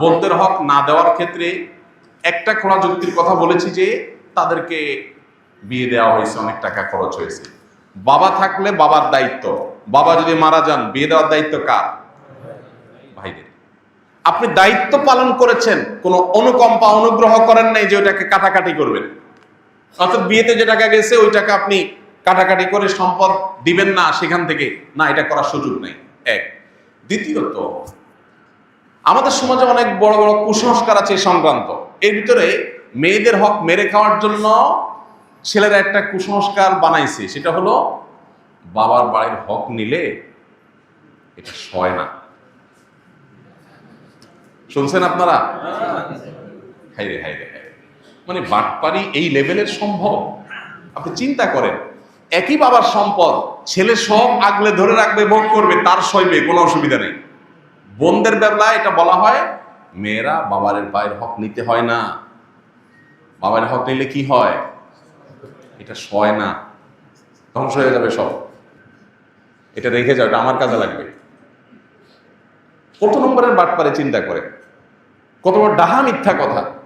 বোনদের হক না দেওয়ার ক্ষেত্রে একটা খোলা যুক্তির কথা বলেছি যে তাদেরকে বিয়ে দেওয়া হয়েছে, অনেক টাকা খরচ হয়েছে। বাবা থাকলে বাবার দায়িত্ব। বাবা যদি মারা যান, বিয়ে দেওয়ার দায়িত্ব কার? ভাইদের। আপনি দায়িত্ব পালন করেছেন, কোনো অনুকম্পা অনুগ্রহ করেন নাই যে ওইটাকে কাটাকাটি করবেন। অর্থাৎ বিয়েতে যে টাকা গেছে, ওই টাকা আপনি কাটাকাটি করে সম্পদ দিবেন না সেখান থেকে। না, এটা করার সুযোগ নেই। এক। দ্বিতীয়ত আমাদের সমাজে অনেক বড় বড় কুসংস্কার আছে এই সংক্রান্ত। এর ভিতরে মেয়েদের হক মেরে খাওয়ার জন্য ছেলেরা একটা কুসংস্কার বানাইছে। সেটা হলো, বাবার বাড়ির হক নিলে এটা সয় না। শুনছেন আপনারা? হাইরে হাইরে হাইরে। মানে বাটপারি এই লেভেলের সম্ভব? আপনি চিন্তা করেন, একই বাবার সম্পদ ছেলে সব আগলে ধরে রাখবে, ভোগ করবে, তার সইবে, কোনো অসুবিধা নেই। বোনদের বেলায় এটা বলা হয়, মেয়েরা বাবার পায়ের হক নিতে হয় না। বাবার হক নিলে কি হয়? এটা সয় না। ধ্বংস হয়ে যাবে সব। এটা রেখে যাও, এটা আমার কাজে লাগবে। কত নম্বরের বাটপারে চিন্তা করে। কতবার ডাহা মিথ্যা কথা।